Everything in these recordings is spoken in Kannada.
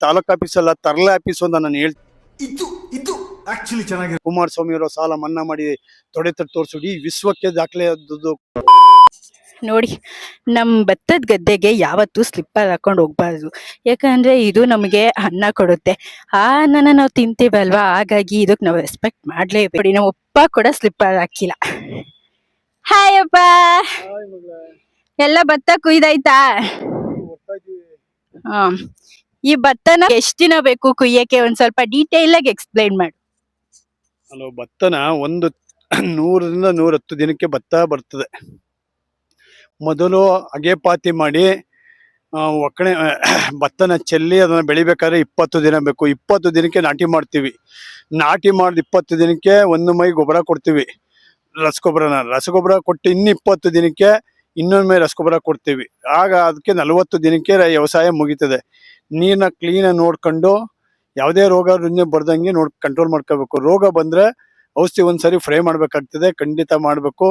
ತಾಲೂಕ್ ಆಫೀಸ್ ಅಲ್ಲ ತರಲೆ ಆಫೀಸ್ ಅಂತ ನಾನು ಹೇಳ್ತೀನಿ. ಇದು ಇದು ಆಕ್ಚುಲಿ ಚೆನ್ನಾಗಿ ಕುಮಾರಸ್ವಾಮಿ ಅವರು ಸಾಲ ಮನ್ನಾ ಮಾಡಿ ತೊಡೆ ತರ ತೋರಿಸಿ ಈ ವಿಶ್ವಕ್ಕೆ ದಾಖಲೆ ಆದದ್ದು ನೋಡಿ ನಮ್ಮ ಭತ್ತದ ಗದ್ದೆಗೆ ಯಾವತ್ತೂ ಸ್ಲಿಪ್ಪರ್ ಹಾಕೊಂಡು ಹೋಗ್ಬಾರ್ದು. ಯಾಕಂದ್ರೆ ಇದು ನಮಗೆ ಅನ್ನ ಕೊಡುತ್ತೆ. ಆ ಅನ್ನನ ನಾವು ತಿಂತೀವಲ್ವಾ? ಹಾಗಾಗಿ ಇದಕ್ಕೆ ನಾವು ರೆಸ್ಪೆಕ್ಟ್ ಮಾಡಲೇಬೇಡಿ ನೋಡಿ ನಮ್ಮ ಅಪ್ಪ ಕೂಡ ಸ್ಲಿಪ್ಪರ್ ಹಾಕಿಲ್ಲ. ಹಾಯ್ ಅಪ್ಪ. ಎಲ್ಲ ಭತ್ತ ಕುಯ್ದಾಯ್ತಾ? ಹ್ಮ್. ಈ ಭತ್ತನ ಎಷ್ಟ್ ದಿನ ಬೇಕು ಕುಯ್ಯಕ್ಕೆ? ಒಂದ್ ಸ್ವಲ್ಪ ಡೀಟೇಲ್ ಆಗಿ ಎಕ್ಸ್ಪ್ಲೈನ್ ಮಾಡು. ಅಲೋ ಭತ್ತನ ಒಂದು ನೂರರಿಂದ ನೂರತ್ತು ದಿನಕ್ಕೆ ಭತ್ತ ಬರ್ತದೆ. ಮೊದಲು ಅಗೆಪಾತಿ ಮಾಡಿ ಒಕ್ಕಣೆ, ಭತ್ತನ ಚೆಲ್ಲಿ ಅದನ್ನು ಬೆಳಿಬೇಕಾದ್ರೆ ಇಪ್ಪತ್ತು ದಿನ ಬೇಕು. ಇಪ್ಪತ್ತು ದಿನಕ್ಕೆ ನಾಟಿ ಮಾಡ್ತೀವಿ. ನಾಟಿ ಮಾಡಿದ ಇಪ್ಪತ್ತು ದಿನಕ್ಕೆ ಒಂದು ಮೈ ಗೊಬ್ಬರ ಕೊಡ್ತೀವಿ. ರಸಗೊಬ್ಬರನ. ರಸಗೊಬ್ಬರ ಕೊಟ್ಟು ಇನ್ನು ಇಪ್ಪತ್ತು ದಿನಕ್ಕೆ ಇನ್ನೊಂದು ಮೈ ರಸಗೊಬ್ಬರ ಕೊಡ್ತೀವಿ. ಆಗ ಅದಕ್ಕೆ ನಲವತ್ತು ದಿನಕ್ಕೆ ವ್ಯವಸಾಯ ಮುಗೀತದೆ. ನೀರನ್ನ ಕ್ಲೀನಾಗಿ ನೋಡ್ಕೊಂಡು ಯಾವುದೇ ರೋಗ ರುಜಿನ ಬರ್ದಂಗೆ ನೋಡ್ ಕಂಟ್ರೋಲ್ ಮಾಡ್ಕೋಬೇಕು. ರೋಗ ಬಂದ್ರೆ ಔಷಧಿ ಒಂದ್ಸರಿ ಫ್ರೈ ಮಾಡಬೇಕಾಗ್ತದೆ, ಖಂಡಿತ ಮಾಡಬೇಕು.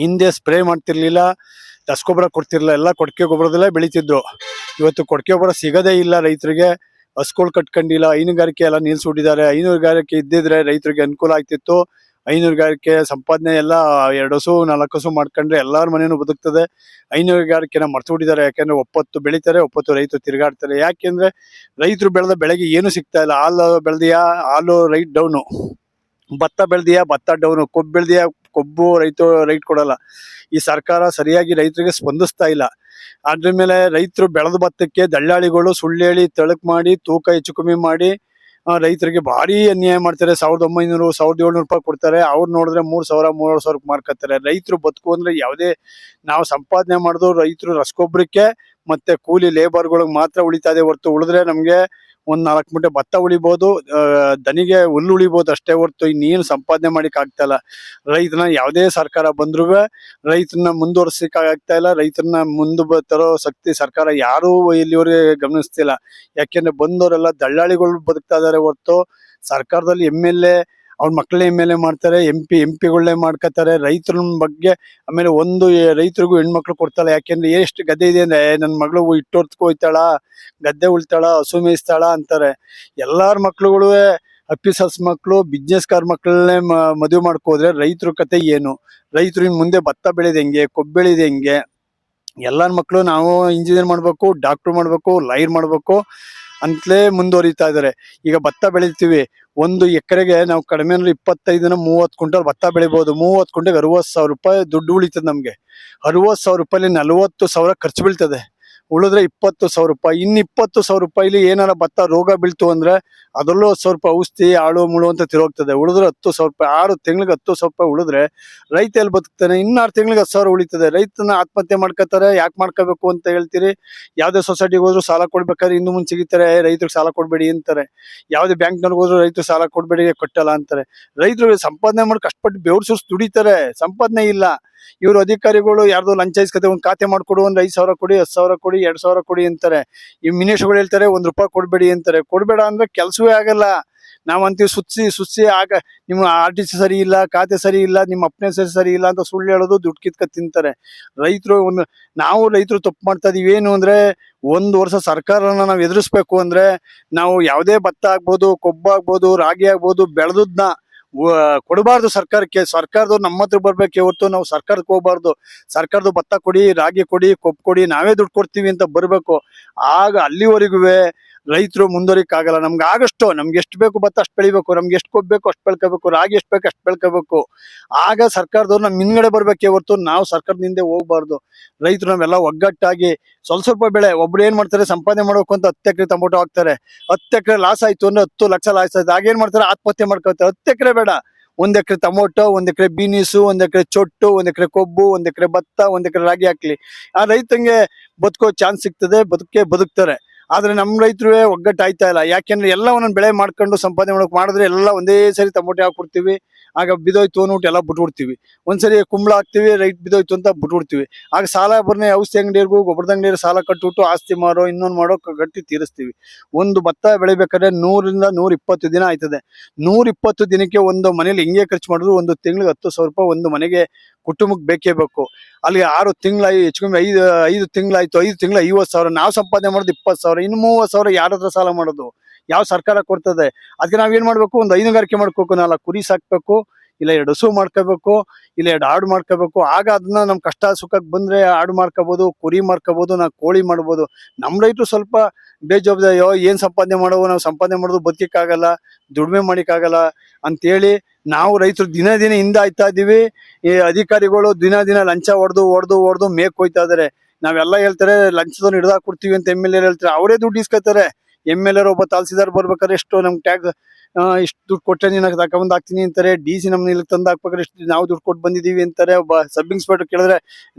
ಹಿಂದೆ ಸ್ಪ್ರೇ ಮಾಡ್ತಿರ್ಲಿಲ್ಲ, ರಸಗೊಬ್ಬರ ಕೊಡ್ತಿರ್ಲಿಲ್ಲ, ಎಲ್ಲ ಕೊಡ್ಕೆ ಗೊಬ್ಬರದಲ್ಲೇ ಬೆಳೀತಿದ್ರು. ಇವತ್ತು ಕೊಡ್ಕೆ ಗೊಬ್ಬರ ಸಿಗದೇ ಇಲ್ಲ ರೈತರಿಗೆ. ಹಸ್ಗಳು ಕಟ್ಕೊಂಡಿಲ್ಲ, ಹೈನುಗಾರಿಕೆ ಎಲ್ಲ ನಿಲ್ಸಿಬಿಟ್ಟಿದ್ದಾರೆ. ಹೈನುಗಾರಿಕೆ ಇದ್ದಿದ್ರೆ ರೈತರಿಗೆ ಅನುಕೂಲ ಆಗ್ತಿತ್ತು. ಹೈನುಗಾರಿಕೆ ಸಂಪಾದನೆ ಎಲ್ಲ ಎರಡು ಹಸು ನಾಲ್ಕು ಮಾಡ್ಕೊಂಡ್ರೆ ಎಲ್ಲರ ಮನೇನು ಬದುಕ್ತದೆ. ಹೈನುಗಾರಿಕೆನ ಮರ್ತು ಬಿಟ್ಟಿದ್ದಾರೆ. ಯಾಕೆಂದ್ರೆ ಒಪ್ಪತ್ತು ಬೆಳಿತಾರೆ, ಒಪ್ಪತ್ತು ರೈತರು ತಿರುಗಾಡ್ತಾರೆ. ಯಾಕೆಂದ್ರೆ ರೈತರು ಬೆಳೆದ ಬೆಳೆಗೆ ಏನು ಸಿಗ್ತಾ ಇಲ್ಲ. ಹಾಲು ಬೆಳೆದಿಯಾ, ಹಾಲು ರೈಟ್ ಡೌನು. ಭತ್ತ ಬೆಳೆದಿಯಾ, ಭತ್ತ ಡೌನು. ಕೊಬ್ಬು ಬೆಳೆದಿಯಾ, ಕೊಬ್ಬು ರೈತರು ರೈಟ್ ಕೊಡಲ್ಲ. ಈ ಸರ್ಕಾರ ಸರಿಯಾಗಿ ರೈತರಿಗೆ ಸ್ಪಂದಿಸ್ತಾ ಇಲ್ಲ. ಅದ್ರ ಮೇಲೆ ರೈತರು ಬೆಳೆದ ಭತ್ತಕ್ಕೆ ದಳ್ಳಾಳಿಗಳು ಸುಳ್ಳೇಳಿ ತಳಕ್ ಮಾಡಿ, ತೂಕ ಹೆಚ್ಚು ಕಮ್ಮಿ ಮಾಡಿ ರೈತರಿಗೆ ಭಾರಿ ಅನ್ಯಾಯ ಮಾಡ್ತಾರೆ. ಸಾವಿರದ ಒಂಬೈನೂರು, ಸಾವಿರದ ಏಳ್ನೂರು ರೂಪಾಯಿ ಕೊಡ್ತಾರೆ. ಅವ್ರು ನೋಡಿದ್ರೆ ಮೂರ್ ಸಾವಿರ ಮೂರು ಸಾವಿರಕ್ಕೆ ಮಾರ್ಕತ್ತಾರೆ ರೈತರು ಬದುಕು ಅಂದ್ರೆ ಯಾವುದೇ ನಾವು ಸಂಪಾದನೆ ಮಾಡಿದ್ರು ರೈತರು ರಸಗೊಬ್ಬರಕ್ಕೆ ಮತ್ತೆ ಕೂಲಿ ಲೇಬರ್ಗಳಿಗೆ ಮಾತ್ರ ಉಳಿತಾ ಇದೆ ಹೊರತು ಉಳಿದ್ರೆ ನಮ್ಗೆ ಒಂದ್ ನಾಲ್ಕು ಮೂಟೆ ಭತ್ತ ಉಳಿಬಹುದು ದನಿಗೆ ಹುಲ್ಲು ಉಳಿಬಹುದು ಅಷ್ಟೇ ಹೊರತು ಇನ್ನೇನು ಸಂಪಾದನೆ ಮಾಡಿಕ್ ಆಗ್ತಾ ಇಲ್ಲ. ರೈತನ ಯಾವುದೇ ಸರ್ಕಾರ ಬಂದ್ರು ರೈತನ ಮುಂದುವರ್ಸಕ್ ಆಗ್ತಾ ಇಲ್ಲ. ರೈತರನ್ನ ಮುಂದೆ ತರೋ ಶಕ್ತಿ ಸರ್ಕಾರ ಯಾರು ಇಲ್ಲಿವರೆಗೆ ಗಮನಿಸ್ತಿಲ್ಲ. ಯಾಕೆಂದ್ರೆ ಬಂದವರೆಲ್ಲ ದಳ್ಳಾಳಿಗಳು ಬದುಕ್ತಾ ಇದಾರೆ ಹೊರತು ಸರ್ಕಾರದಲ್ಲಿ ಎಂ ಎಲ್ ಎ ಅವ್ರ ಮಕ್ಕಳೇ ಮೇಲೆ ಮಾಡ್ತಾರೆ, ಎಂ ಪಿ, ಎಂ ಪಿಗಳನ್ನೇ ಮಾಡ್ಕೋತಾರೆ. ರೈತರ ಬಗ್ಗೆ ಆಮೇಲೆ ಒಂದು ರೈತರಿಗೂ ಹೆಣ್ಮಕ್ಳು ಕೊಡ್ತಾಳೆ. ಯಾಕೆಂದ್ರೆ ಎಷ್ಟು ಗದ್ದೆ ಇದೆ ಅಂದ್ರೆ ನನ್ನ ಮಗಳು ಇಟ್ಟೋರ್ತ್ಕೊ ಹೋಯ್ತಾಳ, ಗದ್ದೆ ಉಳ್ತಾಳ, ಹಸು ಮೇಯಿಸ್ತಾಳ ಅಂತಾರೆ. ಎಲ್ಲಾರ ಮಕ್ಳುಗಳು ಅಪ್ಪಿಸಸ್ ಮಕ್ಕಳು ಬಿಸ್ನೆಸ್ ಕಾರ್ ಮಕ್ಕಳನ್ನೇ ಮದುವೆ ಮಾಡ್ಕೋದ್ರೆ ರೈತರ ಕತೆ ಏನು? ರೈತರು ಇನ್ನು ಮುಂದೆ ಭತ್ತ ಬೆಳೆದ ಹೆಂಗೆ, ಕೊಬ್ಬು ಬೆಳೆದ ಹೆಂಗೆ? ಎಲ್ಲಾರ ಮಕ್ಕಳು ನಾವು ಇಂಜಿನಿಯರ್ ಮಾಡಬೇಕು ಡಾಕ್ಟರ್ ಮಾಡಬೇಕು ಲಾಯರ್ ಮಾಡ್ಬೇಕು. ಅಂತಲೇ ಮುಂದುವರಿತಾ ಇದ್ದಾರೆ. ಈಗ ಭತ್ತ ಬೆಳಿತೀವಿ. ಒಂದು ಎಕರೆಗೆ ನಾವು ಕಡಿಮೆ ಅಂದ್ರೆ ಇಪ್ಪತ್ತೈದನ ಮೂವತ್ತು ಕ್ವಿಂಟಲ್ ಭತ್ತ ಬೆಳಿಬೋದು. ಮೂವತ್ತು ಕ್ವಿಂಟಲ್ಗೆ ಅರವತ್ತು ಸಾವಿರ ರೂಪಾಯಿ ದುಡ್ಡು ಉಳಿತದೆ ನಮಗೆ. ಅರವತ್ತು ಸಾವಿರ ರೂಪಾಯಿ ನಲವತ್ತು ಸಾವಿರ ಖರ್ಚು ಬೀಳ್ತದೆ. ಉಳಿದ್ರೆ ಇಪ್ಪತ್ತು ಸಾವಿರ ರೂಪಾಯಿ. ಇನ್ನು ಇಪ್ಪತ್ತು ಸಾವಿರ ರೂಪಾಯಿಲಿ ಏನಾರ ಭತ್ತ ರೋಗ ಬೀಳ್ತು ಅಂದ್ರೆ ಅದರಲ್ಲೂ ಹತ್ತು ಸಾವಿರ ರೂಪಾಯಿ ಔಷಧಿ ಆಳು ಮುಳು ಅಂತ ತಿರೋಗ್ತದೆ ಉಳಿದ್ರೆ ಹತ್ತು ಸಾವಿರ ರೂಪಾಯಿ, ಆರು ತಿಂಗಳಿಗೆ ಹತ್ತು ಸಾವಿರ ರೂಪಾಯಿ ಉಳಿದ್ರೆ ರೈತ ಎಲ್ಲಿ ಬದುಕ್ತಾನೆ? ಇನ್ನಾರು ತಿಂಗಳಿಗೆ ಹತ್ತು ಸಾವಿರ ಉಳಿತದೆ. ರೈತನ ಆತ್ಮಹತ್ಯೆ ಮಾಡ್ಕೋತಾರೆ, ಯಾಕೆ ಮಾಡ್ಕೋಬೇಕು ಅಂತ ಹೇಳ್ತೀರಿ? ಯಾವುದೇ ಸೊಸೈಟಿಗೆ ಹೋದ್ರು ಸಾಲ ಕೊಡ್ಬೇಕಾದ್ರೆ ಇನ್ನು ಮುಂಚೆ ಸಿಗಿತಾರೆ, ರೈತರಿಗೆ ಸಾಲ ಕೊಡಬೇಡಿ ಅಂತಾರೆ. ಯಾವುದೇ ಬ್ಯಾಂಕ್ನವ್ರಿಗೆ ಹೋದ್ರು ರೈತರು ಸಾಲ ಕೊಡ್ಬೇಡಿ, ಕೊಟ್ಟಲ್ಲ ಅಂತಾರೆ. ರೈತರು ಸಂಪಾದನೆ ಮಾಡಿ ಕಷ್ಟಪಟ್ಟು ಬೆವ್ರು ಸುರಿಸಿ ದುಡಿತಾರೆ. ಸಂಪಾದನೆ ಇಲ್ಲ. ಇವರು ಅಧಿಕಾರಿಗಳು ಯಾರ್ದು ಲಂಚ ಇಸ್ಕತೆ, ಒಂದು ಖಾತೆ ಮಾಡ್ಕೊಡು, ಒಂದು ಐದು ಸಾವಿರ ಕೊಡಿ, ಹತ್ತು ಸಾವಿರ ಕೊಡಿ, ಎರಡ್ ಸಾವಿರ ಕೊಡಿ ಅಂತಾರೆ. ಈ ಮಿನಿಸ್ಟ್ರುಗಳು ಹೇಳ್ತಾರೆ, ಒಂದು ರೂಪಾಯಿ ಕೊಡ್ಬೇಡಿ ಅಂತಾರೆ. ಕೊಡ್ಬೇಡ ಅಂದ್ರೆ ಕೆಲಸವೇ ಆಗಲ್ಲ. ನಾವು ಅಂತೀವಿ ಸುತ್ಸಿ ಸುತ್ಸಿ ಆಗ ನಿಮ್ಮ ಆರ್ ಟಿ ಸಿ ಸರಿ ಇಲ್ಲ, ಖಾತೆ ಸರಿ ಇಲ್ಲ, ನಿಮ್ಮ ಅಪ್ಪನ ಸರಿ ಸರಿ ಇಲ್ಲ ಅಂತ ಸುಳ್ಳು ಹೇಳೋದು ದುಡ್ಡು ಕಿತ್ಕ ತಿಂತಾರೆ. ರೈತರು ಒಂದು, ನಾವು ರೈತರು ತಪ್ಪು ಮಾಡ್ತಾ ಇದೀವಿ. ಏನು ಅಂದ್ರೆ ಒಂದು ವರ್ಷ ಸರ್ಕಾರನ ನಾವು ಎದುರಿಸ್ಬೇಕು ಅಂದ್ರೆ ನಾವು ಯಾವುದೇ ಭತ್ತ ಆಗ್ಬೋದು, ಕೊಬ್ಬು ಆಗ್ಬೋದು, ರಾಗಿ ಆಗ್ಬೋದು, ಬೆಳೆದದ್ನ ಕೊಡಬಾರ್ದು ಸರ್ಕಾರಕ್ಕೆ. ಸರ್ಕಾರದವ್ರು ನಮ್ಮ ಹತ್ರ ಬರ್ಬೇಕೆ. ಹೊರತು ನಾವು ಸರ್ಕಾರಕ್ಕೆ ಹೋಗ್ಬಾರ್ದು. ಸರ್ಕಾರದ ಭತ್ತ ಕೊಡಿ, ರಾಗಿ ಕೊಡಿ, ಕೊಬ್ಬು ಕೊಡಿ, ನಾವೇ ದುಡ್ಡು ಕೊಡ್ತೀವಿ ಅಂತ ಬರಬೇಕು. ಆಗ ಅಲ್ಲಿವರೆಗೂ ರೈತರು ಮುಂದುವರಿಕಾಗಲ್ಲ ನಮ್ಗೆ ಆಗಷ್ಟು ನಮ್ಗೆ ಎಷ್ಟು ಬೇಕು ಭತ್ತ ಅಷ್ಟು ಬೆಳಿಬೇಕು. ನಮ್ಗೆ ಎಷ್ಟು ಕೊಬ್ಬೇಕು ಬೇಕು ಅಷ್ಟು ಬೆಳ್ಕೋಬೇಕು. ರಾಗಿ ಎಷ್ಟು ಬೇಕು ಅಷ್ಟು ಬೆಳ್ಕೋಬೇಕು. ಆಗ ಸರ್ಕಾರದವ್ರು ನಮ್ಮ ಹಿಂದ್ಗಡೆ ಬರ್ಬೇಕೆ ಹೊರತು ನಾವು ಸರ್ಕಾರದ ಹಿಂದೆ ಹೋಗ್ಬಾರ್ದು. ರೈತರು ನಾವೆಲ್ಲ ಒಗ್ಗಟ್ಟಾಗಿ ಸ್ವಲ್ಪ ಸ್ವಲ್ಪ ಬೆಳೆ ಒಬ್ರು ಏನ್ ಮಾಡ್ತಾರೆ? ಸಂಪಾದನೆ ಮಾಡ್ಬೇಕು ಅಂತ ಹತ್ತು ಎಕರೆ ಟೊಮೊಟೊ ಹಾಕ್ತಾರೆ. ಹತ್ತು ಎಕರೆ ಲಾಸ್ ಆಯ್ತು ಅಂದ್ರೆ ಹತ್ತು ಲಕ್ಷ ಲಾಸ್ ಆಯ್ತು. ಆಗೇನ್ ಮಾಡ್ತಾರೆ? ಆತ್ಮಹತ್ಯೆ ಮಾಡ್ಕೊತಾರೆ ಹತ್ತು ಎಕರೆ ಬೇಡ. ಒಂದ್ ಎಕರೆ ಟೊಮೊಟೊ, ಒಂದ್ ಎಕರೆ ಬೀನೀಸು, ಒಂದ್ ಎಕರೆ ಚೊಟ್ಟು, ಒಂದ್ ಎಕರೆ ಕೊಬ್ಬು, ಒಂದ್ ಎಕರೆ ಭತ್ತ, ಒಂದ್ ಎಕರೆ ರಾಗಿ ಹಾಕ್ಲಿ. ಆ ರೈತಂಗೆ ಬದುಕೋ ಚಾನ್ಸ್ ಸಿಗ್ತದೆ. ಬದುಕೆ ಬದುಕ್ತಾರೆ. ಆದ್ರೆ ನಮ್ ರೈತರು ಒಗ್ಗಟ್ಟು ಆಯ್ತಾ ಇಲ್ಲ. ಯಾಕೆಂದ್ರೆ ಎಲ್ಲ ಒಂದೊಂದು ಬೆಳೆ ಮಾಡ್ಕೊಂಡು ಸಂಪಾದನೆ ಮಾಡಕ್ ಮಾಡಿದ್ರೆ ಎಲ್ಲ ಒಂದೇ ಸರಿ ತಮೋಟೆ ಹಾಕ್ಬಿಡ್ತೀವಿ. ಆಗ ಬಿದೋಯ್ತು ಅಂದ್ಬಿಟ್ಟು ಎಲ್ಲ ಬಿಟ್ಬಿಡ್ತೀವಿ. ಒಂದ್ಸರಿ ಕುಂಬಳ ಹಾಕ್ತಿವಿ, ರೈಟ್ ಬಿದೋಯ್ತು ಅಂತ ಬಿಟ್ಬಿಡ್ತೀವಿ. ಆಗ ಸಾಲ ಬರ್ನೆ ಔಷಧಿ ಅಂಗಡಿಯರ್ಗೂ ಗೊಬ್ಬರದ ಅಂಗಡಿಯವ್ರು ಸಾಲ ಕಟ್ಬಿಟ್ಟು ಆಸ್ತಿ ಮಾರೋ, ಇನ್ನೊಂದು ಮಾಡೋ ಗಟ್ಟಿ ತೀರಿಸ್ತೀವಿ. ಒಂದು ಭತ್ತ ಬೆಳಿಬೇಕಾದ್ರೆ ನೂರಿಂದ ನೂರ ಇಪ್ಪತ್ತು ದಿನ ಆಯ್ತದೆ. ನೂರ ಇಪ್ಪತ್ತು ದಿನಕ್ಕೆ ಒಂದು ಮನೇಲಿ ಹಿಂಗೆ ಖರ್ಚು ಮಾಡಿದ್ರು ಒಂದು ತಿಂಗಳಿಗೆ ಹತ್ತು ಸಾವಿರ ರೂಪಾಯಿ ಒಂದು ಮನೆಗೆ ಕುಟುಂಬಕ್ಕೆ ಬೇಕೇ ಬೇಕು. ಅಲ್ಲಿ ಆರು ತಿಂಗಳ ಹೆಚ್ಚು ಕಮ್ಮಿ ಐದು ಐದು ತಿಂಗಳಾಯ್ತು, ಐದು ತಿಂಗಳ ಐವತ್ತು ಸಾವಿರ, ನಾವು ಸಂಪಾದನೆ ಮಾಡೋದು ಇಪ್ಪತ್ತು ಸಾವಿರ, ಇನ್ನು ಮೂವತ್ತು ಸಾವಿರ ಯಾರ ಹತ್ರ ಸಾಲ ಮಾಡೋದು? ಯಾವ ಸರ್ಕಾರ ಕೊಡ್ತದೆ? ಅದಕ್ಕೆ ನಾವು ಏನು ಮಾಡಬೇಕು? ಒಂದು ಹೈನುಗಾರಿಕೆ ಮಾಡ್ಕೋಬೇಕು ನಾಲ್ಕು ಕುರಿ ಸಾಕ್ಬೇಕು ಇಲ್ಲ ಎರಡು ಹಸು ಮಾಡ್ಕೋಬೇಕು, ಇಲ್ಲ ಎರಡು ಆಡು ಮಾಡ್ಕೋಬೇಕು, ಆಗ ಅದನ್ನ ನಮ್ ಕಷ್ಟ ಸುಖಕ್ಕೆ ಬಂದ್ರೆ ಆಡು ಮಾಡ್ಕೋಬಹುದು ಕುರಿ ಮಾಡ್ಕೋಬಹುದು ನಾವು ಕೋಳಿ ಮಾಡ್ಬೋದು. ನಮ್ ರೈತರು ಸ್ವಲ್ಪ ಬೇಜವಾಬ್ದಾರಿ ಏನು ಸಂಪಾದನೆ ಮಾಡೋ ನಾವು ಸಂಪಾದನೆ ಮಾಡೋದು ಬದುಕಿಕ್ಕಾಗಲ್ಲ, ದುಡಿಮೆ ಮಾಡಿಕ್ಕಾಗಲ್ಲ ಅಂತೇಳಿ ನಾವು ರೈತರು ದಿನ ದಿನ ಹಿಂದೆ ಆಯ್ತಾ ಇದೀವಿ. ಈ ಅಧಿಕಾರಿಗಳು ದಿನ ದಿನ ಲಂಚ ಹೊಡೆದು ಹೊಡೆದು ಹೊಡೆದು ಮೇಕ್ ಹೋಯ್ತಾ ಇದಾರೆ. ನಾವೆಲ್ಲ ಹೇಳ್ತಾರೆ ಲಂಚದವ್ರು ಹಿಡ್ದಾಕ್ ಕೊಡ್ತೀವಿ ಅಂತ ಎಂ ಎಲ್ ಎ ಹೇಳ್ತಾರೆ, ಅವರೇ ದುಡ್ಡು ಇಸ್ಕೊತಾರೆ ಎಂ ಎಲ್ ಒಬ್ಬ ತಹಸೀಲ್ದಾರ್ ಬರ್ಬೇಕಾದ್ರೆ ಎಷ್ಟು ನಮ್ಗೆ ಟ್ಯಾಕ್ಸ್ ಇಷ್ಟು ದುಡ್ಡು ಕೊಟ್ಟರೆ ನೀನು ತಗೊಂಡ್ ಹಾಕ್ತೀನಿ ಅಂತಾರೆ. ಡಿ ಸಿ ನಮ್ನ ಇಲ್ಲಿ ತಂದು ಹಾಕ್ಬೇಕಾದ್ರೆ ಇಷ್ಟು ನಾವು ದುಡ್ಡು ಕೊಟ್ಟು ಬಂದಿದೀವಿ ಅಂತಾರೆ. ಒಬ್ಬ ಸಬ್ ಇನ್ಸ್ಪೆಕ್ಟರ್ ಕೇಳಿದ್ರೆ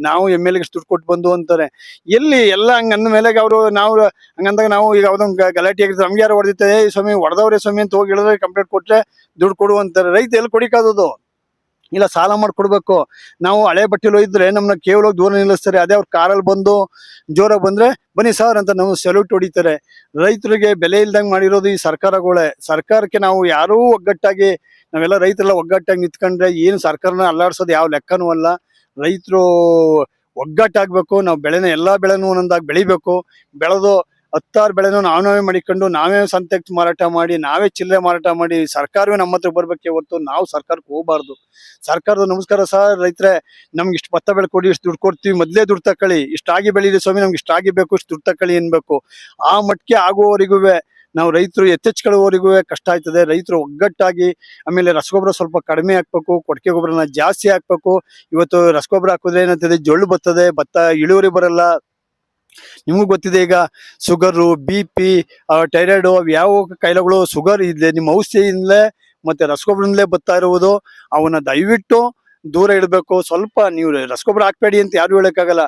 ನಾವು ಎಂ ಎಲ್ ಇಷ್ಟು ದುಡ್ಡು ಕೊಟ್ಟು ಬಂದು ಅಂತಾರೆ. ಎಲ್ಲಿ ಎಲ್ಲ ಹಂಗ ಅಂದ ಮೇಲೆ ಅವರು ನಾವು ಹಂಗಂದಾಗ ನಾವು ಈಗ ಯಾವ್ದೊಂದು ಗಲಾಟೆ ಆಗಿರ್ತದೆ. ನಮ್ಗೆ ಯಾರು ಹೊಡೆದಿತ್ತೆ ಏ ಸ್ವಾಮಿ, ಹೊಡೆದವ್ರೆ ಸ್ವಾಮಿ ಅಂತ ಹೋಗಿ ಹೇಳಿದ್ರೆ ಕಂಪ್ಲೇಂಟ್ ಕೊಟ್ಟರೆ ದುಡ್ಡು ಕೊಡು ಅಂತಾರೆ. ರೈತ ಎಲ್ಲಿ ಕೊಡಿಕಾದದು ಇಲ್ಲ ಸಾಲ ಮಾಡಿಕೊಡ್ಬೇಕು. ನಾವು ಹಳೆ ಬಟ್ಟೆಲು ಹೋಗಿದ್ರೆ ನಮ್ಮನ್ನ ಕೇವಲ ದೂರ ನಿಲ್ಲಿಸ್ತಾರೆ. ಅದೇ ಅವ್ರ ಕಾರಲ್ಲಿ ಬಂದು ಜೋರಾಗಿ ಬಂದ್ರೆ, ಬನ್ನಿ ಸರ್ ಅಂತ ನಾವು ಸೆಲ್ಯೂಟ್ ಹೊಡಿತಾರೆ. ರೈತರಿಗೆ ಬೆಲೆ ಇಲ್ದಂಗೆ ಮಾಡಿರೋದು ಈ ಸರ್ಕಾರಗಳೇ. ಸರ್ಕಾರಕ್ಕೆ ನಾವು ಯಾರೂ ಒಗ್ಗಟ್ಟಾಗಿ, ನಾವೆಲ್ಲ ರೈತರೆಲ್ಲ ಒಗ್ಗಟ್ಟಾಗಿ ನಿಂತ್ಕೊಂಡ್ರೆ ಏನು ಸರ್ಕಾರನ ಅಲ್ಲಾಡ್ಸೋದು ಯಾವ ಲೆಕ್ಕನೂ ಅಲ್ಲ. ರೈತರು ಒಗ್ಗಟ್ಟಾಗ್ಬೇಕು, ನಾವು ಬೆಳೆನ ಎಲ್ಲಾ ಬೆಳೆನೂ ಒಂದೊಂದಾಗಿ ಬೆಳಿಬೇಕು. ಬೆಳೆದು ಹತ್ತಾರು ಬೆಳೆನೂ ನಾವ್ ಮಾಡಿಕೊಂಡು, ನಾವೇ ಸಂತೆಗೆ ಮಾರಾಟ ಮಾಡಿ, ನಾವೇ ಚಿಲ್ಲರೆ ಮಾರಾಟ ಮಾಡಿ, ಸರ್ಕಾರವೇ ನಮ್ಮ ಹತ್ರ ಬರ್ಬೇಕೆ ಹೊರತು ನಾವು ಸರ್ಕಾರಕ್ಕೆ ಹೋಗ್ಬಾರ್ದು. ಸರ್ಕಾರದ ನಮಸ್ಕಾರ ಸರ್ ರೈತರೆ, ನಮ್ಗೆ ಇಷ್ಟು ಭತ್ತ ಬೆಳ್ಕೊಡಿ ಇಷ್ಟು ದುಡ್ಡು ಕೊಡ್ತೀವಿ, ಮೊದಲೇ ದುಡ್ಡು ತಕೊಳ್ಳಿ ಇಷ್ಟಾಗಿ ಬೆಳೀರಿ ಸ್ವಾಮಿ, ನಮ್ಗೆ ಇಷ್ಟಾಗಿ ಬೇಕು, ಇಷ್ಟು ದುಡ್ಡು ತಕೊಳ್ಳಿ ಅನ್ಬೇಕು ಆ ಮಟ್ಟಿಗೆ ಆಗುವವರೆಗೂ ನಾವು ರೈತರು ಎತ್ತೆಚ್ಕೊಳ್ಳುವವರಿಗೂ ಕಷ್ಟ ಆಯ್ತದೆ. ರೈತರು ಒಗ್ಗಟ್ಟಾಗಿ, ಆಮೇಲೆ ರಸಗೊಬ್ಬರ ಸ್ವಲ್ಪ ಕಡಿಮೆ ಹಾಕ್ಬೇಕು, ಕೊಟ್ಟಿಗೆ ಗೊಬ್ಬರನ ಜಾಸ್ತಿ ಹಾಕ್ಬೇಕು. ಇವತ್ತು ರಸಗೊಬ್ಬರ ಹಾಕಿದ್ರೆ ಏನಾಗ್ತದೆ, ಜೊಳ್ಳು ಬರ್ತದೆ, ಭತ್ತ ಇಳುವರಿ ಬರಲ್ಲ. ನಿಮಗೂ ಗೊತ್ತಿದೆ ಈಗ ಶುಗರು, ಬಿ ಪಿ ಟೈರಾಯ್ಡು ಯಾವ ಕಾಯಿಲೆಗಳು ಶುಗರ್ ಇದೆ ನಿಮ್ಮ ಔಷಧಿಯಿಂದಲೇ ಮತ್ತೆ ರಸಗೊಬ್ಬರದಿಂದಲೇ ಬರ್ತಾ ಇರುವುದು, ಅವನ್ನ ದಯವಿಟ್ಟು ದೂರ ಇಡಬೇಕು. ಸ್ವಲ್ಪ ನೀವು ರಸಗೊಬ್ಬರ ಹಾಕ್ಬೇಡಿ ಅಂತ ಯಾರು ಹೇಳೋಕ್ಕಾಗಲ್ಲ.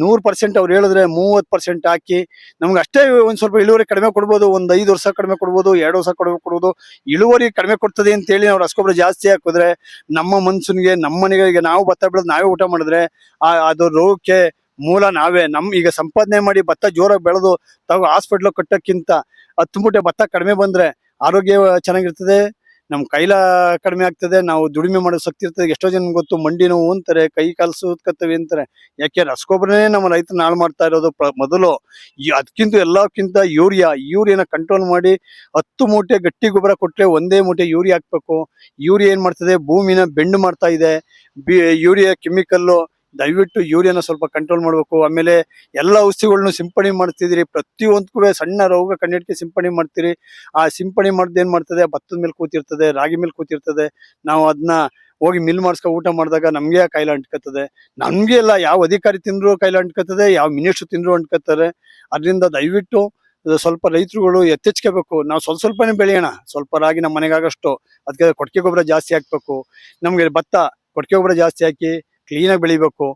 ನೂರು ಪರ್ಸೆಂಟ್ ಅವ್ರು ಹೇಳಿದ್ರೆ ಮೂವತ್ತು ಪರ್ಸೆಂಟ್ ಹಾಕಿ, ನಮ್ಗೆ ಅಷ್ಟೇ ಒಂದು ಸ್ವಲ್ಪ ಇಳುವರಿ ಕಡಿಮೆ ಕೊಡ್ಬೋದು, ಒಂದು ಐದು ವರ್ಷ ಕಡಿಮೆ ಕೊಡ್ಬೋದು, ಎರಡು ವರ್ಷ ಕಡಿಮೆ ಕೊಡ್ಬೋದು. ಇಳುವರಿ ಕಡಿಮೆ ಕೊಡ್ತದೆ ಅಂತೇಳಿ ನಾವು ರಸಗೊಬ್ಬರ ಜಾಸ್ತಿ ಹಾಕಿದ್ರೆ ನಮ್ಮ ಮನ್ಸನ್ಗೆ ನಮ್ಮ ಮನೆಗಳಿಗೆ ನಾವು ಭತ್ತ ಬೆಳೆದು ನಾವೇ ಊಟ ಮಾಡಿದ್ರೆ ಅದು ರೋಗಕ್ಕೆ ಮೂಲ ನಾವೇ. ನಮ್ ಈಗ ಸಂಪಾದನೆ ಮಾಡಿ ಭತ್ತ ಜೋರಾಗಿ ಬೆಳೆದು ತಾವು ಹಾಸ್ಪಿಟ್ಲ್ ಕಟ್ಟಕ್ಕಿಂತ ಹತ್ತು ಮೂಟೆ ಭತ್ತ ಕಡಿಮೆ ಬಂದ್ರೆ ಆರೋಗ್ಯ ಚೆನ್ನಾಗಿರ್ತದೆ, ನಮ್ ಕೈಲ ಕಡಿಮೆ ಆಗ್ತದೆ, ನಾವು ದುಡಿಮೆ ಮಾಡೋ ಶಕ್ತಿ ಇರ್ತದೆ. ಎಷ್ಟೋ ಜನ ಗೊತ್ತು, ಮಂಡಿ ನೋವು ಅಂತಾರೆ, ಕೈ ಕಾಲು ಸೂತ್ಕತ್ತವೆ ಅಂತಾರೆ. ಯಾಕೆ ರಸಗೊಬ್ಬರನೇ ನಮ್ಮ ರೈತರು ನಾಳು ಮಾಡ್ತಾ ಇರೋದು ಮೊದಲು ಅದಕ್ಕಿಂತ ಎಲ್ಲಕ್ಕಿಂತ ಯೂರಿಯಾ ಯೂರಿಯಾನ ಕಂಟ್ರೋಲ್ ಮಾಡಿ ಹತ್ತು ಮೂಟೆ ಗಟ್ಟಿ ಗೊಬ್ಬರ ಕೊಟ್ಟರೆ ಒಂದೇ ಮೂಟೆ ಯೂರಿಯಾ ಹಾಕ್ಬೇಕು. ಯೂರಿಯಾ ಏನು ಮಾಡ್ತದೆ? ಭೂಮಿನ ಬೆಂಡು ಮಾಡ್ತಾ ಇದೆ. ಬಿ, ಯೂರಿಯಾ ಕೆಮಿಕಲ್ಲು ದಯವಿಟ್ಟು ಯೂರಿಯಾನ ಸ್ವಲ್ಪ ಕಂಟ್ರೋಲ್ ಮಾಡಬೇಕು. ಆಮೇಲೆ ಎಲ್ಲ ಔಷಧಿಗಳನ್ನು ಸಿಂಪಡಣೆ ಮಾಡ್ತಿದ್ದೀರಿ. ಪ್ರತಿಯೊಂದಕ್ಕೂ ಸಣ್ಣ ರೋಗ ಕಣ್ಣಿಟ್ಟಿಗೆ ಸಿಂಪಡಣೆ ಮಾಡ್ತೀರಿ. ಆ ಸಿಂಪಡಣೆ ಮಾಡಿದ ಏನು ಮಾಡ್ತದೆ? ಭತ್ತದ ಮೇಲೆ ಕೂತಿರ್ತದೆ, ರಾಗಿ ಮೇಲೆ ಕೂತಿರ್ತದೆ. ನಾವು ಅದನ್ನ ಹೋಗಿ ಮಿಲ್ ಮಾಡಿಸ್ಕೊ ಊಟ ಮಾಡಿದಾಗ ನಮಗೆ ಕಾಯಿಲೆ ಅಂಟ್ಕತ್ತದೆ. ನಮಗೆ ಎಲ್ಲ ಯಾವ ಅಧಿಕಾರಿ ತಿಂದ್ರು ಕಾಯಿಲೆ ಅಂಟ್ಕತ್ತದೆ, ಯಾವ ಮಿನಿಸ್ಟ್ರು ತಿಂದ್ರು ಅಂಟ್ಕತ್ತಾರೆ. ಅದರಿಂದ ದಯವಿಟ್ಟು ಸ್ವಲ್ಪ ರೈತರುಗಳು ಎತ್ತೆಚ್ಕೋಬೇಕು ನಾವು ಸ್ವಲ್ಪ ಸ್ವಲ್ಪನೇ ಬೆಳೆಯೋಣ. ಸ್ವಲ್ಪ ರಾಗಿ ನಮ್ಮ ಮನೆಗಾಗಷ್ಟು. ಅದಕ್ಕೆ ಕೊಟ್ಟಿಗೆ ಗೊಬ್ಬರ ಜಾಸ್ತಿ ಹಾಕ್ಬೇಕು. ನಮಗೆ ಭತ್ತ ಕೊಟ್ಟಿಗೆ ಗೊಬ್ಬರ ಜಾಸ್ತಿ ಹಾಕಿ ಕ್ಲೀನಾಗಿ ಬೆಳಿಬೇಕು.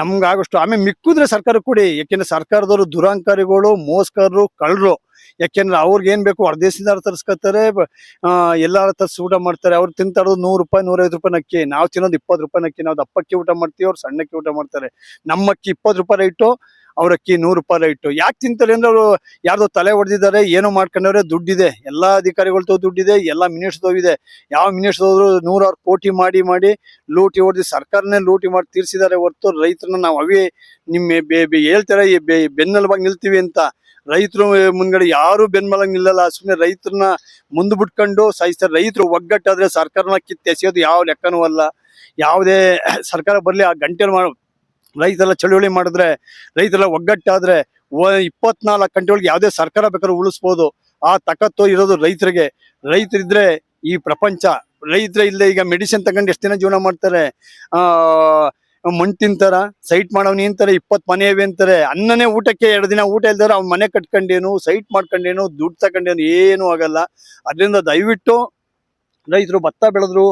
ನಮ್ಗಾಗೋಷ್ಟು ಆಮೇಲೆ ಮಿಕ್ಕಿದ್ರೆ ಸರ್ಕಾರ ಕೊಡಿ, ಯಾಕೆಂದ್ರೆ ಸರ್ಕಾರದವರು ದುರಾಂಕಾರಿಗಳು ಮೋಸ್ಕರರು ಕಳ್ಳರು. ಯಾಕೆಂದ್ರೆ ಅವ್ರಿಗೆ ಏನ್ ಬೇಕು, ಹೊರದೇಶದಿಂದ ತರಿಸ್ಕೊತಾರೆ ಎಲ್ಲಾರ ತರಿಸಿ ಊಟ ಮಾಡ್ತಾರೆ. ಅವ್ರು ತಿಂತಾಡೋದು ನೂರು ರೂಪಾಯಿ, ನೂರೈವತ್ತು ರೂಪಾಯಿ ಅಕ್ಕಿ ನಾವು ತಿನ್ನೋದು ಇಪ್ಪತ್ತು ರೂಪಾಯಿ ಅಕ್ಕಿ ನಾವು ದಪ್ಪಕ್ಕಿ ಊಟ ಮಾಡ್ತೀವಿ, ಅವ್ರು ಸಣ್ಣಕ್ಕಿ ಊಟ ಮಾಡ್ತಾರೆ. ನಮ್ಮ ಅಕ್ಕಿ ಇಪ್ಪತ್ತು ರೂಪಾಯಿ ರೈಟು ಅವ್ರ ಅಕ್ಕಿ ನೂರು ರೂಪಾಯಿ ಇಟ್ಟು. ಯಾಕೆ ತಿಂತಾರೆ ಅಂದ್ರೆ ಅವರು ಯಾರ್ದೋ ತಲೆ ಹೊಡೆದಿದ್ದಾರೆ ಏನೋ ಮಾಡ್ಕೊಂಡವ್ರೆ ದುಡ್ಡಿದೆ. ಎಲ್ಲಾ ಅಧಿಕಾರಿಗಳ್తో ದುಡ್ಡಿದೆ, ಎಲ್ಲಾ ಮಿನಿಸ್ಟರ್ ಇದೆ. ಯಾವ ಮಿನಿಸ್ಟರ್ ಹೋದ್ರು ನೂರಾರು ಕೋಟಿ ಮಾಡಿ ಮಾಡಿ ಲೂಟಿ ಹೊಡೆದು ಸರ್ಕಾರನೇ ಲೂಟಿ ಮಾಡಿ ತೀರ್ಸಿದ್ದಾರೆ ಹೊರತು ರೈತರನ್ನ ನಾವು ಅವೇ ನಿಮ್ಮ ಹೇಳ್ತಾರೆ ಬೆನ್ನೆಲುಬಾಗಿ ನಿಲ್ತೀವಿ ಅಂತ. ರೈತರು ಮುಂದ್ಗಡೆ ಯಾರು ಬೆನ್ಮಲಂಗ್ ನಿಲ್ಲಲ್ಲ. ಸುಮ್ಮನೆ ರೈತರನ್ನ ಮುಂದೆ ಬಿಟ್ಕೊಂಡು ಸಾಯಿಸ್ತಾರೆ. ರೈತರು ಒಗ್ಗಟ್ಟಾದ್ರೆ ಸರ್ಕಾರನ ಕಿತ್ತೆಸೆಯೋದು ಯಾವ ಲೆಕ್ಕನೂ ಅಲ್ಲ. ಯಾವುದೇ ಸರ್ಕಾರ ಬರಲಿ ಆ ಗಂಟೆ ಮಾಡ. ರೈತೆಲ್ಲ ಚಳುವಳಿ ಮಾಡಿದ್ರೆ ರೈತರ ಒಗ್ಗಟ್ಟಾದ್ರೆ ಇಪ್ಪತ್ನಾಲ್ಕು ಗಂಟೆ ಒಳಗೆ ಯಾವುದೇ ಸರ್ಕಾರ ಬೇಕಾದ್ರೂ ಉಳಿಸ್ಬೋದು. ಆ ತಕತ್ತು ಇರೋದು ರೈತರಿಗೆ. ರೈತರಿದ್ರೆ ಈ ಪ್ರಪಂಚ. ರೈತರ ಇಲ್ಲದೆ ಈಗ ಮೆಡಿಸಿನ್ ತಗೊಂಡು ಎಷ್ಟು ದಿನ ಜೀವನ ಮಾಡ್ತಾರೆ? ಮಣ್ಣು ತಿಂತಾರ? ಸೈಟ್ ಮಾಡೋನ್ ಅಂತಾರೆ, ಇಪ್ಪತ್ತು ಮನೆ ಇವೆ ಅಂತಾರೆ. ಅನ್ನನೇ ಊಟಕ್ಕೆ ಎರಡು ದಿನ ಊಟ ಇಲ್ದಾರ ಅವ್ನ ಮನೆ ಕಟ್ಕೊಂಡೇನು, ಸೈಟ್ ಮಾಡ್ಕೊಂಡೇನು, ದುಡ್ಡು ತಗೊಂಡೇನು ಏನು ಆಗಲ್ಲ. ಅದರಿಂದ ದಯವಿಟ್ಟು ರೈತರು ಭತ್ತ ಬೆಳೆದ್ರು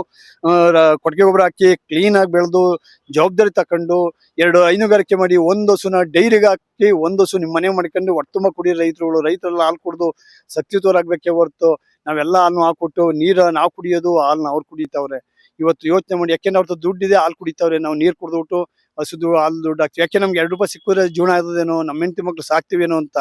ಕೊಟ್ಟಿಗೆ ಗೊಬ್ಬರ ಹಾಕಿ ಕ್ಲೀನ್ ಆಗಿ ಬೆಳೆದು ಜವಾಬ್ದಾರಿ ತಕೊಂಡು ಎರಡು ಹೈನುಗಾರಿಕೆ ಮಾಡಿ ಒಂದು ಹಸುನ ಡೈರಿಗೆ ಹಾಕಿ ಒಂದು ಹಸು ನಿಮ್ಮ ಮನೆ ಮಾಡ್ಕೊಂಡು ಹೊಟ್ಟೆ ತುಂಬ ಕುಡಿಯೋ ರೈತರುಗಳು. ರೈತರೆಲ್ಲ ಹಾಲು ಕುಡಿದು ಸತ್ಯುತವರಾಗಬೇಕೇ ಹೊರತು ನಾವೆಲ್ಲ ಹಾಲು ಹಾಕ್ಬಿಟ್ಟು ನೀರು ನಾವು ಕುಡಿಯೋದು ಹಾಲನ್ನ ಅವ್ರು ಕುಡಿತಾವ್ರೆ. ಇವತ್ತು ಯೋಚನೆ ಮಾಡಿ ಯಾಕೆಂದ್ರೆ ಅವ್ರದ್ದು ದುಡ್ಡಿದೆ ಹಾಲು ಕುಡಿತಾವ್ರೆ? ನಾವು ನೀರು ಕುಡಿದ್ಬಿಟ್ಟು ಹಸುದು ಹಾಲು ದುಡ್ಡು ಹಾಕ್ತೀವಿ. ಯಾಕೆ ನಮ್ಗೆ ಎರಡು ರೂಪಾಯಿ ಸಿಕ್ಕಿದ್ರೆ ಜೀವನ ಆಗೋದೇನೋ ನಮ್ಮ ಹೆಂಡತಿ ಮಕ್ಳು ಸಾಕ್ತಿವೇನೋ ಅಂತ.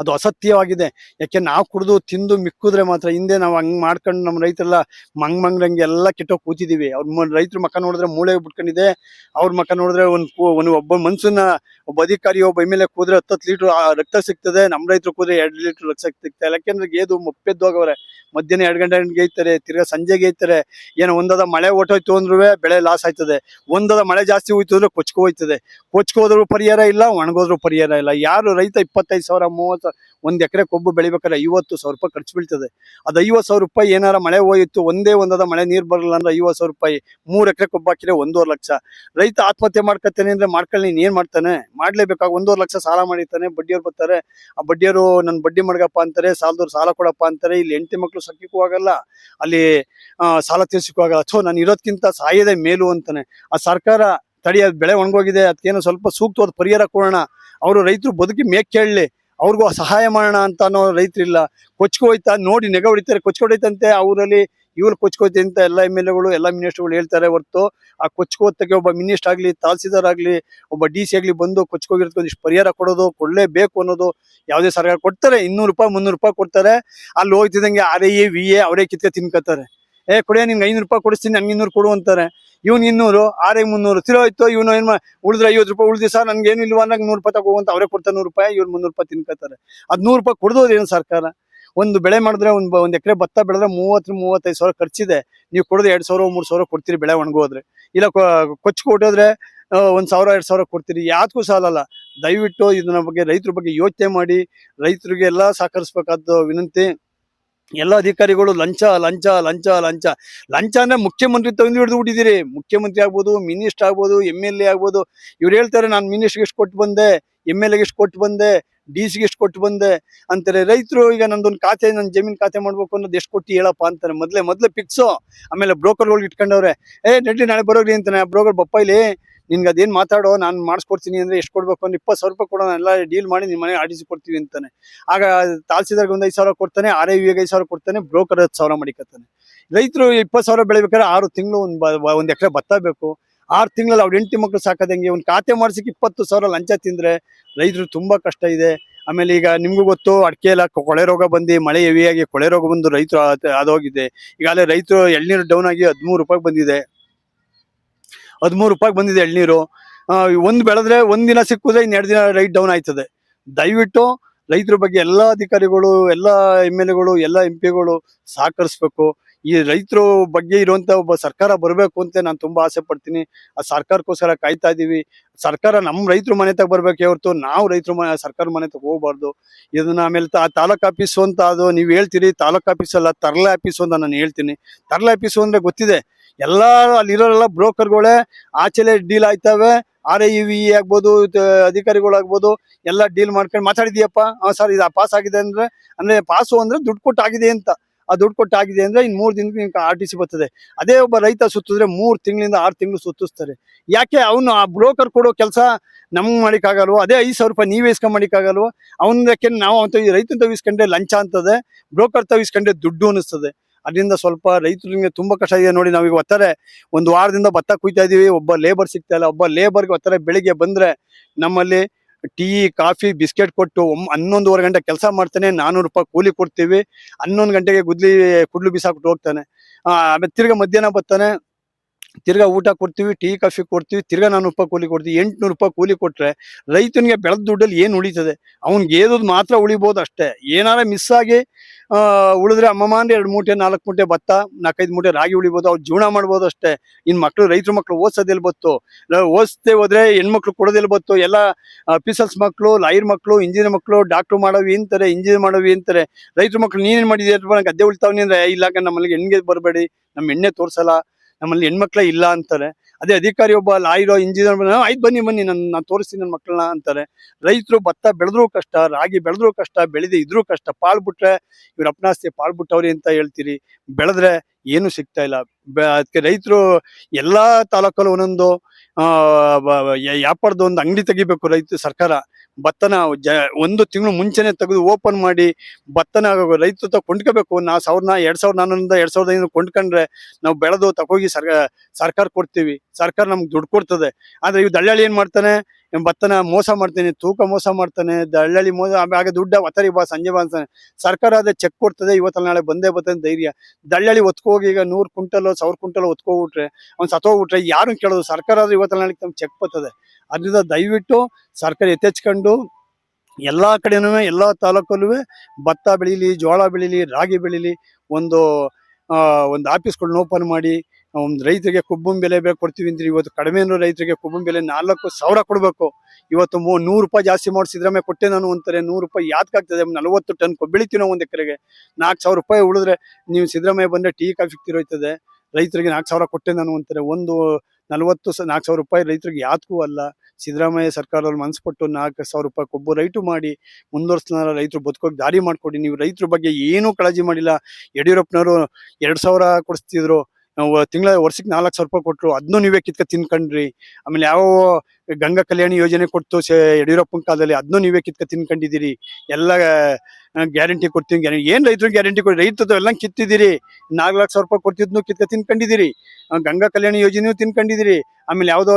ಅದು ಅಸತ್ಯವಾಗಿದೆ. ಯಾಕೆ ನಾವು ಕುಡಿದು ತಿಂದು ಮಿಕ್ಕಿದ್ರೆ ಮಾತ್ರ ಹಿಂದೆ ನಾವು ಹಂಗ್ ಮಾಡ್ಕೊಂಡು ನಮ್ಮ ರೈತರೆಲ್ಲ ಮಂಗ್ ಮಂಗ್ರಂಗೆ ಎಲ್ಲ ಕೆಟ್ಟೋಗಿ ಕೂತಿದೀವಿ. ಅವ್ರ ರೈತರ ಮಕ್ಕ ನೋಡಿದ್ರೆ ಮೂಳೆ ಬಿಟ್ಕೊಂಡಿದೆ. ಅವ್ರ ಮಕ್ಕ ನೋಡಿದ್ರೆ ಒಂದು ಒಂದು ಒಬ್ಬ ಮನ್ಸನ್ನ, ಒಬ್ಬ ಅಧಿಕಾರಿ ಒಬ್ಬ ಮೇಲೆ ಕೂದ್ರೆ ಹತ್ತತ್ತು ಲೀಟರ್ ರಕ್ತ ಸಿಗ್ತದೆ. ನಮ್ಮ ರೈತರು ಕೂದ್ರೆ ಎರಡು ಲೀಟರ್ ರಕ್ತ ಸಿಗ್ತಾ ಇಲ್ಲ ಯಾಕೆಂದ್ರೆ ಗೇದು ಮುಪ್ಪೆದ್ದೋಗವ್ರೆ ಮಧ್ಯಾಹ್ನ ಎರಡು ಗಂಟೆ ಗೇಯ್ತಾರೆ ತಿರ್ಗಾ ಸಂಜೆ ಗೇಯ್ತಾರೆ ಏನೋ ಒಂದದ ಮಳೆ ಹೊಟ್ಟೋಯ್ತು ಅಂದ್ರೂ ಬೆಳೆ ಲಾಸ್ ಆಯ್ತದೆ. ಒಂದದ ಮಳೆ ಜಾಸ್ತಿ ಹೋಯ್ತು ಅಂದ್ರೆ ಕೊಚ್ಕೋಯ್ತದೆ. ಕೊಚ್ಕೋದ್ರೂ ಪರಿಹಾರ ಇಲ್ಲ, ಒಣಗೋದ್ರೂ ಪರಿಹಾರ ಇಲ್ಲ. ಯಾರು ರೈತ ಇಪ್ಪತ್ತೈದು ಸಾವಿರ, ಮೂವತ್ತು ಒಂದ್ ಎಕರೆ ಕೊಬ್ಬು ಬೆಳಿಬೇಕಾದ್ರೆ ಐವತ್ತು ಸಾವಿರ ರೂಪಾಯಿ ಖರ್ಚು ಬೀಳ್ತದೆ. ಅದು ಐವತ್ತು ಸಾವಿರ ರೂಪಾಯಿ ಏನಾರ ಮಳೆ ಹೋಯಿತು, ಒಂದೇ ಒಂದದ ಮಳೆ ನೀರು ಬರಲ್ಲ ಅಂದ್ರೆ ಐವತ್ತು ಸಾವಿರ ರೂಪಾಯಿ, ಮೂರು ಎಕರೆ ಕೊಬ್ಬು ಹಾಕಿದ್ರೆ ಒಂದೂವರೆ ಲಕ್ಷ. ರೈತ ಆತ್ಮಹತ್ಯೆ ಮಾಡ್ಕೊತೇನೆ ಅಂದ್ರೆ ಮಾಡ್ಕೊಳ್ಳಿ, ನೀನು ಏನು ಮಾಡ್ತಾನೆ? ಮಾಡ್ಲೇಬೇಕಾಗ ಒಂದೂವರೆ ಲಕ್ಷ ಸಾಲ ಮಾಡಿರ್ತಾನೆ, ಬಡ್ಡಿಯವ್ರು ಬರ್ತಾರೆ. ಆ ಬಡ್ಡಿಯವರು ನನ್ನ ಬಡ್ಡಿ ಮಾಡ್ಗಪ್ಪ ಅಂತಾರೆ, ಸಾಲದವ್ರು ಸಾಲ ಕೊಡಪ್ಪ ಅಂತಾರೆ. ಇಲ್ಲಿ ಹೆಂಡತಿ ಮಕ್ಕಳು ಸಕ್ಕಿಕ್ಕೂ ಆಗಲ್ಲ ಅಲ್ಲಿ ಸಾಲ ತೀರ್ಸಕ್ಕೂ ಆಗಲ್ಲ. ಸೊ ನಾನು ಇರೋದ್ಕಿಂತ ಸಾಯದೆ ಮೇಲು ಅಂತಾನೆ. ಆ ಸರ್ಕಾರ ತಡಿ, ಅದು ಬೆಳೆ ಒಣಗೋಗಿದೆ ಅದಕ್ಕೇನೋ ಸ್ವಲ್ಪ ಸೂಕ್ತವಾದ ಪರಿಹಾರ ಕೊಡೋಣ. ಅವರು ರೈತರು ಬದುಕಿ ಮೇಕ್ ಕೇಳಲಿ. ಅವ್ರಿಗೂ ಸಹಾಯ ಮಾಡೋಣ ಅಂತ ಅನ್ನೋ ರೈತರಿಲ್ಲ. ಕೊಚ್ಕೋಯ್ತಾ ನೋಡಿ ನೆಗ ಹೊಡಿತಾರೆ. ಕೊಚ್ಕೊಡೈತಂತೆ ಅವರಲ್ಲಿ ಇವ್ರು ಕೊಚ್ಕೋತಿ ಅಂತ ಎಲ್ಲ ಎಂ ಎಲ್ ಎಗಳು, ಎಲ್ಲ ಮಿನಿಸ್ಟರ್ಗಳು ಹೇಳ್ತಾರೆ ಹೊರತು. ಆ ಕೊಚ್ಕೋತಕ್ಕೆ ಒಬ್ಬ ಮಿನಿಸ್ಟರ್ ಆಗಲಿ, ತಹಸೀಲ್ದಾರ್ ಆಗಲಿ, ಒಬ್ಬ ಡಿ ಸಿ ಆಗಲಿ ಬಂದು ಕೊಚ್ಕೋಗಿರೋದಕ್ಕೆ ಒಂದಿಷ್ಟು ಪರಿಹಾರ ಕೊಡೋದು, ಕೊಡಲೇಬೇಕು ಅನ್ನೋದು ಯಾವುದೇ ಸರ್ಕಾರ ಕೊಡ್ತಾರೆ. ಇನ್ನೂರು ರೂಪಾಯಿ, ಮುನ್ನೂರು ರೂಪಾಯಿ ಕೊಡ್ತಾರೆ. ಅಲ್ಲಿ ಹೋಗ್ತಿದ್ದಂಗೆ ಆರ್ ಎ, ವಿ, ಎ ಅವರೇ ಕಿತ್ತೆ ತಿನ್ಕೋತಾರೆ. ಏ, ಕುಡಿಯ, ನಿನ್ಗೆ ಐನೂರು ರೂಪಾಯಿ ಕೊಡಿಸ್ತೀನಿ, ನನ್ಗೆ ಇನ್ನೂರು ಕೊಡು ಅಂತಾರೆ. ಇವ್ನು ಇನ್ನೂರು, ಆರೇ ಮುನ್ನೂರು ತಿರೋಯ್ತು ಇವನು ಏನ್ ಉಳಿದ್ರೆ ಐವತ್ತು ರೂಪಾಯಿ ಉಳಿದಿ ಸರ್, ನನ್ಗೆ ಏನು ಇಲ್ವಾ ನಂಗೆ ನೂರು ರೂಪಾಯಿ ತಗೋ ಅಂತ ಅವರೇ ಕೊಡ್ತಾರೆ, ನೂರು ರೂಪಾಯಿ, ಇವ್ರು ಮುನ್ನೂರು ರೂಪಾಯಿ ತಿನ್ಕೋತಾರೆ. ಅದು ನೂರು ರೂಪಾಯಿ ಕೊಡ್ದೋದು ಏನು ಸರ್ಕಾರ? ಒಂದು ಬೆಳೆ ಮಾಡಿದ್ರೆ ಒಂದು ಒಂದು ಎಕರೆ ಭತ್ತ ಬೆಳೆದ್ರೆ ಮೂವತ್ತು, ಮೂವತ್ತೈದು ಸಾವಿರ ಖರ್ಚಿದೆ. ನೀವು ಕೊಡೋದು ಎರಡು ಸಾವಿರ, ಮೂರು ಸಾವಿರ ಕೊಡ್ತೀರಿ ಬೆಳೆ ಒಣಗೋದ್ರೆ. ಇಲ್ಲ ಕೊಚ್ಚು ಕೊಟ್ಟೋದ್ರೆ ಒಂದು ಸಾವಿರ, ಎರಡು ಸಾವಿರ ಕೊಡ್ತೀರಿ. ಯಾವ್ದಕ್ಕೂ ಸಾಲಲ್ಲ. ದಯವಿಟ್ಟು ಇದನ್ನ ಬಗ್ಗೆ, ರೈತರ ಬಗ್ಗೆ ಯೋಚನೆ ಮಾಡಿ, ರೈತರಿಗೆ ಎಲ್ಲ ಸಹಕರಿಸ್ಬೇಕಾದ ವಿನಂತಿ. ಎಲ್ಲ ಅಧಿಕಾರಿಗಳು ಲಂಚ ಲಂಚ ಲಂಚ ಲಂಚ. ಲಂಚ ಅಂದ್ರೆ ಮುಖ್ಯಮಂತ್ರಿ ತಂದು ಹಿಡಿದು ಬಿಟ್ಟಿದ್ದೀರಿ. ಮುಖ್ಯಮಂತ್ರಿ ಆಗ್ಬೋದು, ಮಿನಿಸ್ಟರ್ ಆಗ್ಬೋದು, ಎಂ ಎಲ್ ಎ ಆಗ್ಬೋದು. ಇವ್ರು ಹೇಳ್ತಾರೆ, ನಾನು ಮಿನಿಸ್ಟರ್ಗೆ ಎಷ್ಟು ಕೊಟ್ಟು ಬಂದೆ? ಎಂ ಎಲ್ ಎಗೆ ಎಷ್ಟು ಕೊಟ್ಟು ಬಂದೆ ಡಿ ಸಿಗೆ ಎಷ್ಟು ಕೊಟ್ಟು ಬಂದೆ ಅಂತಾರೆ. ರೈತರು ಈಗ ನಂದೊಂದು ಖಾತೆ ನನ್ನ ಜಮೀನ್ ಖಾತೆ ಮಾಡ್ಬೇಕು ಅನ್ನೋದು ಎಷ್ಟು ಕೊಟ್ಟು ಹೇಳಪ್ಪ ಅಂತಾರೆ. ಮೊದಲೇ ಮೊದಲೇ ಫಿಕ್ಸು ಆಮೇಲೆ ಬ್ರೋಕರ್ಗಳಿಗೆ ಇಟ್ಕೊಂಡವ್ರೆ, ಏ, ನಡ್ರಿ, ನಾಳೆ ಬರೋಗ್ರಿ ಅಂತಾನೆ. ಬ್ರೋಕರ್ ಇಲ್ಲಿ ನಿನ್ಗೆ ಅದೇನು ಮಾತಾಡೋ, ನಾನು ಮಾಡಿಸ್ಕೊಡ್ತೀನಿ ಅಂದರೆ ಎಷ್ಟು ಕೊಡ್ಬೇಕು? ಅಂದ್ರೆ ಇಪ್ಪತ್ತು ಸಾವಿರ ರೂಪಾಯಿ ಕೊಡೋಣ, ಎಲ್ಲ ಡೀಲ್ ಮಾಡಿ ನಿಮ್ಮ ಮನೆ ಆಡಿಸಿ ಕೊಡ್ತೀವಿ ಅಂತಾನೆ. ಆಗ ತಾಲ್ಸಿದಾಗ ಒಂದು ಐದು ಸಾವಿರ ಕೊಡ್ತಾನೆ ಆರ್ ಐ ಐದು ಸಾವಿರ ಕೊಡ್ತಾನೆ ಬ್ರೋಕರ್ ಹತ್ತು ಸಾವಿರ ಮಾಡಿಕತ್ತಾನೆ. ರೈತರು ಇಪ್ಪತ್ತು ಸಾವಿರ ಬೆಳಿಬೇಕಾದ್ರೆ ಆರು ತಿಂಗಳು ಒಂದು ಒಂದು ಎಕರೆ ಭತ್ತ ಬೇಕು. ಆರು ತಿಂಗಳಲ್ಲಿ ಅವ್ರ ಹೆಂಡತಿ ಮಕ್ಳು ಸಾಕೋದಂಗೆ ಒಂದು ಖಾತೆ ಮಾಡಿಸಿಕ್ಕೆ ಇಪ್ಪತ್ತು ಸಾವಿರ ಲಂಚ ತಿಂದರೆ ರೈತರು ತುಂಬ ಕಷ್ಟ ಇದೆ. ಆಮೇಲೆ ಈಗ ನಿಮಗೂ ಗೊತ್ತು, ಅಡಿಕೆ ಎಲ್ಲ ಕೊಳೆ ರೋಗ ಬಂದು ಮಳೆ ಹೆವಿಯಾಗಿ ಕೊಳೆ ರೋಗ ಬಂದು ರೈತರು ಅದೋಗಿದೆ ಈಗಾಗಲೇ ರೈತರು ಎಳ್ನೀರು ಡೌನ್ ಆಗಿ ಹದಿಮೂರು ರೂಪಾಯಿ ಬಂದಿದೆ. ಹದಿಮೂರು ರೂಪಾಯಿ ಬಂದಿದೆ ಎಳ್ನೀರು. ಒಂದು ಬೆಳೆದ್ರೆ ಒಂದು ದಿನ ಸಿಕ್ಕಿದ್ರೆ ಇನ್ನೆರಡು ದಿನ ರೈಟ್ ಡೌನ್ ಆಯ್ತದೆ. ದಯವಿಟ್ಟು ರೈತರ ಬಗ್ಗೆ ಎಲ್ಲ ಅಧಿಕಾರಿಗಳು, ಎಲ್ಲ ಎಂ ಎಲ್ ಎಗಳು, ಎಲ್ಲ ಎಂ ಪಿಗಳು ಸಹಕರಿಸ್ಬೇಕು. ಈ ರೈತರು ಬಗ್ಗೆ ಇರುವಂತ ಒಬ್ಬ ಸರ್ಕಾರ ಬರಬೇಕು ಅಂತ ನಾನು ತುಂಬಾ ಆಸೆ ಪಡ್ತೀನಿ. ಆ ಸರ್ಕಾರಕ್ಕೋಸ್ಕರ ಕಾಯ್ತಾ ಇದೀವಿ. ಸರ್ಕಾರ ನಮ್ಮ ರೈತರ ಮನೆ ತಗ ಬರ್ಬೇಕು ಹೊರತು ನಾವು ರೈತರ ಮನೆ ಸರ್ಕಾರ ಮನೆ ತಗ ಹೋಗ್ಬಾರ್ದು. ಇದನ್ನ ಆಮೇಲೆ ಆ ತಾಲೂಕ್ ಆಫೀಸು ಅಂತ ಅದು ನೀವು ಹೇಳ್ತೀರಿ, ತಾಲೂಕ್ ಆಫೀಸ್ ಅಲ್ಲ, ತರ್ಲೆ ಆಫೀಸು ಅಂತ ನಾನು ಹೇಳ್ತೀನಿ. ತರ್ಲೆ ಆಫೀಸು ಅಂದ್ರೆ ಗೊತ್ತಿದೆ, ಎಲ್ಲ ಅಲ್ಲಿರೋರೆಲ್ಲ ಬ್ರೋಕರ್ಗಳೇ ಆಚೆಲೆ ಡೀಲ್ ಆಯ್ತವೆ. ಆರ್ ಐ ವಿ ಆಗ್ಬೋದು ಅಧಿಕಾರಿಗಳಾಗ್ಬೋದು, ಎಲ್ಲ ಡೀಲ್ ಮಾಡ್ಕೊಂಡು ಮಾತಾಡಿದ್ಯಪ್ಪ. ಸರ್, ಇದು ಪಾಸ್ ಆಗಿದೆ ಅಂದ್ರೆ ಅಂದ್ರೆ ಪಾಸು ಅಂದ್ರೆ ದುಡ್ಡು ಕೊಟ್ಟಾಗಿದೆ ಅಂತ. ಆ ದುಡ್ಡು ಕೊಟ್ಟು ಆಗಿದೆ ಅಂದ್ರೆ ಇನ್ ಮೂರ್ ದಿನಕ್ಕೆ ಆರ್ ಟಿ ಸಿ ಬರ್ತದೆ. ಅದೇ ಒಬ್ಬ ರೈತ ಸುತ್ತಿದ್ರೆ ಮೂರು ತಿಂಗಳಿಂದ ಆರು ತಿಂಗಳು ಸುತ್ತಿಸ್ತಾರೆ. ಯಾಕೆ ಅವನು ಆ ಬ್ರೋಕರ್ ಕೊಡೋ ಕೆಲಸ ನಮ್ಗೆ ಮಾಡಿಕ್ಕಾಗಲ್ವೋ? ಅದೇ ಐದು ಸಾವಿರ ರೂಪಾಯಿ ನೀವೇ ಇಸ್ಕೊಂಡ್ ಮಾಡಿಕ್ಕಾಗಲ್ವೋ? ಅವನಕ್ಕೆ ನಾವು ಅಂತ ಈ ರೈತನ ತವಿಸ್ಕೊಂಡ್ರೆ ಲಂಚ ಅಂತದೆ, ಬ್ರೋಕರ್ ತವಿಸ್ಕೊಂಡ್ರೆ ದುಡ್ಡು ಅನಿಸ್ತದೆ ಅದರಿಂದ ಸ್ವಲ್ಪ ರೈತರಿಗೆ ತುಂಬಾ ಕಷ್ಟ ಇದೆ ನೋಡಿ, ನಾವೀಗ ಒತ್ತಾರೆ ಒಂದು ವಾರದಿಂದ ಭತ್ತ ಕುಯ್ತಾ ಇದ್ದೀವಿ ಒಬ್ಬ ಲೇಬರ್ ಸಿಗ್ತಾ ಇಲ್ಲ, ಒಬ್ಬ ಲೇಬರ್ಗೆ ಒತ್ತಾರೆ ಬೆಳಿಗ್ಗೆ ಬಂದ್ರೆ ನಮ್ಮಲ್ಲಿ ಟೀ, ಕಾಫಿ, ಬಿಸ್ಕೆಟ್ ಕೊಟ್ಟು ಹನ್ನೊಂದುವರೆ ಗಂಟೆ ಕೆಲಸ ಮಾಡ್ತಾನೆ, ನಾನೂರು ರೂಪಾಯಿ ಕೂಲಿ ಕೊಡ್ತೀವಿ, ಹನ್ನೊಂದು ಗಂಟೆಗೆ ಗುದ್ಲಿ ಕುಡ್ಲು ಬಿಸಾಕ್ಬಿಟ್ಟು ಹೋಗ್ತಾನೆ. ಆಮೇಲೆ ತಿರ್ಗಾ ಮಧ್ಯಾಹ್ನ ಬರ್ತಾನೆ ತಿರ್ಗಾ ಊಟ ಕೊಡ್ತೀವಿ, ಟೀ, ಕಾಫಿ ಕೊಡ್ತೀವಿ, ತಿರ್ಗಾ ನಾನು ರೂಪಾಯಿ ಕೂಲಿ ಕೊಡ್ತೀವಿ, ಎಂಟ್ನೂರು ರೂಪಾಯಿ ಕೂಲಿ ಕೊಟ್ರೆ ರೈತನಿಗೆ ಬೆಳೆದ ದುಡ್ಡಲ್ಲಿ ಏನು ಉಳಿತದೆ? ಅವ್ನಿಗೆ ಏದೋದು ಮಾತ್ರ ಉಳಿಬೋದು ಅಷ್ಟೇ. ಏನಾರ ಮಿಸ್ ಆಗಿ ಉಳಿದ್ರೆ ಅಮ್ಮಮ್ಮ ಅಂದ್ರೆ ಎರಡು ಮೂಟೆ, ನಾಲ್ಕು ಮೂಟೆ ಭತ್ತ ನಾಲ್ಕೈದು ಮೂಟೆ ರಾಗಿ ಉಳಿಬೋದು, ಅವ್ರು ಜೀವನ ಮಾಡ್ಬೋದು ಅಷ್ಟೇ. ಇನ್ ಮಕ್ಳು, ರೈತರ ಮಕ್ಳು ಓದ್ಸೋದೆಲ್ ಬತ್ತು? ಓದಿಸ್ದೆ ಹೋದ್ರೆ ಹೆಣ್ಮಕ್ಳು ಕೊಡೋದೆಲ್ ಬತ್ತು? ಎಲ್ಲ ಆಫೀಸರ್ಸ್ ಮಕ್ಳು, ಲಾಯರ್ ಮಕ್ಕಳು ಇಂಜಿನಿಯರ್ ಮಕ್ಳು, ಡಾಕ್ಟರ್ ಮಾಡೋವಿ ಅಂತಾರೆ, ಇಂಜಿನಿಯರ್ ಮಾಡೋವಿ ಅಂತಾರೆ. ರೈತರ ಮಕ್ಳು ನೀನೇನ್ ಮಾಡಿದ್ಯಾ? ಗದ್ದೆ ಉಳ್ತಾವನಿ ಅಂದ್ರೆ ಇಲ್ಲ ನಮ್ಮಲ್ಲಿ ಹೆಣ್ಣಿಗೆ ಬರಬೇಡಿ ನಮ್ಮ ಎಣ್ಣೆ ತೋರ್ಸಲ್ಲ ನಮ್ಮಲ್ಲಿ ಹೆಣ್ಮಕ್ಳೇ ಇಲ್ಲ ಅಂತಾರೆ. ಅದೇ ಅಧಿಕಾರಿ ಒಬ್ಬ ಲಾಯರೋ ಇಂಜಿನಿಯರ್ ಆಯ್ತು ಬನ್ನಿ ಬನ್ನಿ, ನಾನು ನಾನು ತೋರಿಸ್ತೀನಿ ನನ್ನ ಮಕ್ಕಳನ್ನ ಅಂತಾರೆ. ರೈತರು ಭತ್ತ ಬೆಳೆದ್ರೂ ಕಷ್ಟ, ರಾಗಿ ಬೆಳೆದ್ರೂ ಕಷ್ಟ, ಬೆಳೆದೇ ಇದ್ರೂ ಕಷ್ಟ ಪಾಳ್ಬಿಟ್ರೆ ಇವ್ರ ಅಪ್ನಾಸ್ತಿ ಪಾಳ್ಬಿಟ್ಟವ್ರಿ ಅಂತ ಹೇಳ್ತೀರಿ. ಬೆಳೆದ್ರೆ ಏನು ಸಿಗ್ತಾ ಇಲ್ಲ. ಅದಕ್ಕೆ ರೈತರು ಎಲ್ಲಾ ತಾಲೂಕಲ್ಲೂ ಒಂದೊಂದು ವ್ಯಾಪಾರದ ಒಂದು ಅಂಗಡಿ ತೆಗಿಬೇಕು ರೈತ ಸರ್ಕಾರ. ಭತ್ತನ ಜ ಒಂದು ತಿಂಗಳು ಮುಂಚೆನೆ ತೆಗೆದು ಓಪನ್ ಮಾಡಿ ಭತ್ತನ ರೈತ ಕೊಂಡ್ಕೋಬೇಕು. ನಾ ಸಾವಿರದ ಎರಡ್ ಸಾವಿರದ ನಾನ್ನೂರಿಂದ ಎರಡ್ ಸಾವಿರದ ಐನೂರು ಕೊಂಡ್ಕೊಂಡ್ರೆ ನಾವು ಬೆಳೆದು ತಗೋಗಿ ಸರ್ಕಾರ ಸರ್ಕಾರ ಕೊಡ್ತೀವಿ. ಸರ್ಕಾರ ನಮ್ಗೆ ದುಡ್ಡು ಕೊಡ್ತದೆ. ಆದ್ರೆ ಇವ್ ದಳ್ಳಾಳಿ ಏನ್ ಮಾಡ್ತಾನೆ? ಭತ್ತನ ಮೋಸ ಮಾಡ್ತಾನೆ, ತೂಕ ಮೋಸ ಮಾಡ್ತಾನೆ ದಳ್ಳಾಳಿ ಮೋಸ ಆಗ ದುಡ್ಡ ಒತ್ತರಿ ಬಾ, ಸಂಜೆ ಬಾ ಅಂತಾನೆ. ಸರ್ಕಾರ ಅದೇ ಚೆಕ್ ಕೊಡ್ತದೆ, ಇವತ್ತಲ್ಲ ನಾಳೆ ಬಂದೇ ಬರ್ತದೆ ಧೈರ್ಯ. ದಳ್ಳಾಳಿ ಒತ್ಕೋಗಿ ಈಗ ನೂರು ಕ್ವಿಂಟಲ್, ಸಾವಿರ ಕ್ವಿಂಟಲ್ ಒತ್ಕೋಗ್ಬಿಟ್ರೆ ಅವ್ನು ಸತ್ತೋಗ್ಬಿಟ್ರೆ ಯಾರು ಕೇಳೋದು? ಸರ್ಕಾರ ಆದ್ರೆ ಇವತ್ತಲ್ಲ ನಾಳೆ ತಮ್ಗೆ ಚೆಕ್ ಬರ್ತದೆ. ಅದರಿಂದ ದಯವಿಟ್ಟು ಸರ್ಕಾರ ಎತ್ತೆಚ್ಕೊಂಡು ಎಲ್ಲ ಕಡೆನೂ, ಎಲ್ಲ ತಾಲೂಕಲ್ಲೂ ಭತ್ತ ಬೆಳೀಲಿ, ಜೋಳ ಬೆಳೀಲಿ, ರಾಗಿ ಬೆಳೀಲಿ ಒಂದು ಒಂದು ಆಫೀಸ್ಗಳನ್ನ ಓಪನ್ ಮಾಡಿ, ಒಂದು ರೈತರಿಗೆ ಕುಬ್ಬಂ ಬೆಲೆ ಬೇಕು ಕೊಡ್ತೀವಿ ಅಂದ್ರೆ. ಇವತ್ತು ಕಡಿಮೆ ರೈತರಿಗೆ ಕುಬ್ಬಂ ಬೆಲೆ ನಾಲ್ಕು ಸಾವಿರ ಕೊಡಬೇಕು. ಇವತ್ತು ಮೂ, ನೂರು ರೂಪಾಯಿ ಜಾಸ್ತಿ ಮಾಡಿ ಕೊಟ್ಟೆ ನಾನು ಅಂತಾರೆ. ನೂರು ರೂಪಾಯಿ ಯಾತಕ್ಕಾಗ್ತದೆ ನಲವತ್ತು ಟನ್ ಬೆಳಿತೀವಿ ನಾವು ಒಂದು ಎಕರೆಗೆ. ನಾಲ್ಕು ಸಾವಿರ ರೂಪಾಯಿ ಉಳಿದ್ರೆ ನೀವು ಸಿದ್ದರಾಮಯ್ಯ ಬಂದರೆ ಟೀ, ಕಾಫಿ ತಿರೋಯ್ತದೆ ರೈತರಿಗೆ ನಾಲ್ಕು ಸಾವಿರ ಕೊಟ್ಟೆ ನಾನು ಅಂತಾರೆ. ಒಂದು ನಲವತ್ತು ಸ, ನಾಲ್ಕು ಸಾವಿರ ರೂಪಾಯಿ ರೈತರಿಗೆ ಯಾತಕ್ಕೂ ಅಲ್ಲ. ಸಿದ್ದರಾಮಯ್ಯ ಸರ್ಕಾರದಲ್ಲಿ ಕೊಟ್ಟು ನಾಲ್ಕು ಸಾವಿರ ರೂಪಾಯಿ ಕೊಬ್ಬು ರೈಟು ಮಾಡಿ ಮುಂದುವರ್ಸ್ತಾರ ರೈತರು ಬದುಕೋಗಿ ದಾರಿ ಮಾಡ್ಕೊಡಿ. ನೀವು ರೈತರ ಬಗ್ಗೆ ಏನೂ ಕಾಳಜಿ ಮಾಡಿಲ್ಲ. ಯಡಿಯೂರಪ್ಪನವರು ಎರಡು ಸಾವಿರ ಕೊಡಿಸ್ತಿದ್ರು. ನಾವು ತಿಂಗಳ, ವರ್ಷಕ್ಕೆ ನಾಲ್ಕು ಸಾವಿರ ರೂಪಾಯಿ ಕೊಟ್ಟರು ಅದನ್ನೂ ನೀವೇ ಕಿತ್ಕ ತಿನ್ಕಂಡ್ರಿ. ಆಮೇಲೆ ಯಾವ ಗಂಗಾ ಕಲ್ಯಾಣ ಯೋಜನೆ ಸೆ ಯಡಿಯೂರಪ್ಪನ ಕಾಲದಲ್ಲಿ ಅದನ್ನೂ ನೀವೇ ಕಿತ್ಕ ತಿನ್ಕೊಂಡಿದ್ದೀರಿ. ಎಲ್ಲ ಗ್ಯಾರಂಟಿ ಕೊಡ್ತೀನಿ ಗ್ಯಾರಂಟಿ ಏನ್ ರೈತರು ಗ್ಯಾರಂಟಿ ಕೊಡಿ? ರೈತದ ಎಲ್ಲ ಕಿತ್ತಿದ್ದೀರಿ. ನಾಲ್ಕು ಲಕ್ಷ ಸಾವಿರ ರೂಪಾಯಿ ಕೊಡ್ತಿದ್ನು ಕಿತ್ಕ ತಿನ್ಕೊಂಡಿದ್ದೀರಿ. ಗಂಗಾ ಕಲ್ಯಾಣ ಯೋಜನೆಯೂ ತಿನ್ಕೊಂಡಿದ್ದೀರಿ. ಆಮೇಲೆ ಯಾವುದೋ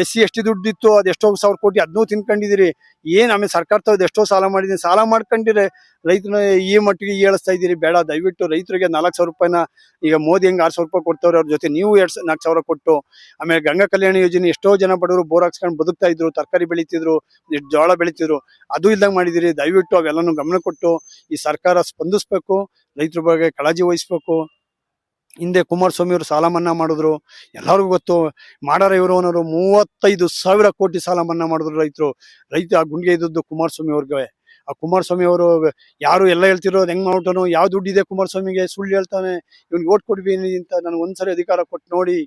ಎಸ್ ಸಿ ಎಷ್ಟು ದುಡ್ಡು ಇತ್ತು ಅದು ಎಷ್ಟೋ ಸಾವಿರ ಕೋಟಿ ಅದನ್ನೂ ತಿನ್ಕೊಂಡಿದ್ದೀರಿ. ಏನು ಆಮೇಲೆ ಸರ್ಕಾರ ಎಷ್ಟೋ ಸಾಲ ಮಾಡಿದೀನಿ. ಸಾಲ ಮಾಡ್ಕೊಂಡಿರೆ ರೈತನ ಈ ಮಟ್ಟಿಗೆ ಏಳಿಸ್ತಾ ಇದ್ದೀರಿ. ಬೇಡ, ದಯವಿಟ್ಟು ರೈತರಿಗೆ ನಾಲ್ಕು ಸಾವಿರ ರೂಪಾಯಿನ ಈಗ ಮೋದಿ ಹೆಂಗೆ ಆರು ಸಾವಿರ ರೂಪಾಯಿ ಕೊಡ್ತವ್ರೆ ಅವ್ರ ಜೊತೆ ನೀವು ಎರಡು ನಾಲ್ಕು ಸಾವಿರ ಕೊಟ್ಟು, ಆಮೇಲೆ ಗಂಗಾ ಕಲ್ಯಾಣ ಯೋಜನೆ ಎಷ್ಟೋ ಜನ ಬಡವರು ಬೋರ್ ಹಾಕ್ಸ್ಕೊಂಡು ಬದುಕ್ತಾ ಇದ್ರು, ತರಕಾರಿ ಬೆಳೀತಿದ್ರು ಜೋಳ ಬೆಳೀತಿದ್ರು. ಅದು ಇಲ್ದಂಗೆ ಮಾಡಿದಿರಿ ದಯವಿಟ್ಟು ಅವೆಲ್ಲನೂ ಗಮನ ಕೊಟ್ಟು ಈ ಸರ್ಕಾರ ಸ್ಪಂದಿಸ್ಬೇಕು, ರೈತರ ಬಗ್ಗೆ ಕಾಳಜಿ ವಹಿಸ್ಬೇಕು. ಹಿಂದೆ ಕುಮಾರಸ್ವಾಮಿ ಅವರು ಸಾಲ ಮನ್ನಾ ಮಾಡಿದ್ರು. ಎಲ್ಲರಿಗೂ ಗೊತ್ತು, ಮಾಡಾರ ಇವರು ಅನ್ನೋರು ಮೂವತ್ತೈದು ಸಾವಿರ ಕೋಟಿ ಸಾಲ ಮನ್ನಾ ಮಾಡಿದ್ರು ರೈತರು. ರೈತ ಆ ಗುಂಡಿಗೆ ಇದ್ದದ್ದು ಕುಮಾರಸ್ವಾಮಿ ಅವ್ರಿಗೆ. ಆ ಕುಮಾರಸ್ವಾಮಿ ಅವರು ಯಾರು ಎಲ್ಲ ಹೇಳ್ತಿರೋದು ಹೆಂಗ್ ಮಾಡ್ತಾನೋ ಯಾವ ದುಡ್ಡಿದೆ ಕುಮಾರಸ್ವಾಮಿಗೆ, ಸುಳ್ಳು ಹೇಳ್ತಾನೆ. ಇವ್ನಿಗೆ ಓಟ್ ಕೊಡ್ತೀನಿ ಅಂತ ನಾನು ಒಂದ್ಸರಿ ಅಧಿಕಾರ ಕೊಟ್ಟು ನೋಡಿ,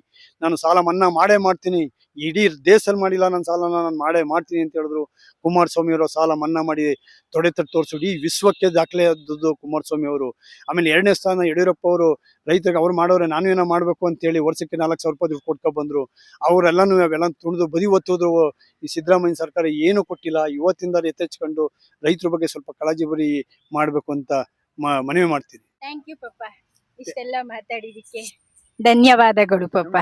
ನಾನು ಸಾಲ ಮನ್ನಾ ಮಾಡೇ ಮಾಡ್ತೀನಿ. ಇಡೀ ದೇಶದಲ್ಲಿ ಮಾಡಿಲ್ಲ ನನ್ನ ಸಾಲ ನಾನು ಮಾಡೇ ಮಾಡ್ತೀನಿ ಅಂತ ಹೇಳಿದ್ರು. ಕುಮಾರಸ್ವಾಮಿ ಅವರು ಸಾಲ ಮನ್ನಾ ಮಾಡಿ ತೊಡೆ ತಟ್ಟು ತೋರಿಸಿ ಇಡೀ ವಿಶ್ವಕ್ಕೆ ದಾಖಲೆ ಆದದ್ದು ಕುಮಾರಸ್ವಾಮಿ ಅವರು. ಆಮೇಲೆ ಎರಡನೇ ಸ್ಥಾನ ಯಡಿಯೂರಪ್ಪ ಅವರು ರೈತರಿಗೆ ಅವ್ರು ಮಾಡೋರೆ ನಾನು ಏನೋ ಮಾಡಬೇಕು ಅಂತೇಳಿ ವರ್ಷಕ್ಕೆ ನಾಲ್ಕು ಸಾವಿರ ರೂಪಾಯಿ ದುಡ್ಡು ಕೊಟ್ಕೊ ಬಂದ್ರು. ಅವರೆಲ್ಲನೂ ಅವೆಲ್ಲ ತುಣಿದು ಬದಿ ಒತ್ತಿದ್ರು. ಈ ಸಿದ್ದರಾಮಯ್ಯ ಸರ್ಕಾರ ಏನು ಕೊಟ್ಟಿಲ್ಲ. ಇವತ್ತಿಂದ ಎತ್ತೆಚ್ಕೊಂಡು ರೈತರ ಬಗ್ಗೆ ಸ್ವಲ್ಪ ಕಾಳಜಿ ಬರಿ ಮಾಡಬೇಕು ಅಂತ ಮ- ಮನವಿ ಮಾಡ್ತೀನಿ. ಥ್ಯಾಂಕ್ ಯು ಪಪ್ಪ. ಇಷ್ಟೆಲ್ಲ ಮಾತಾಡಿದಕ್ಕೆ ಧನ್ಯವಾದಗಳು ಪಪ್ಪ.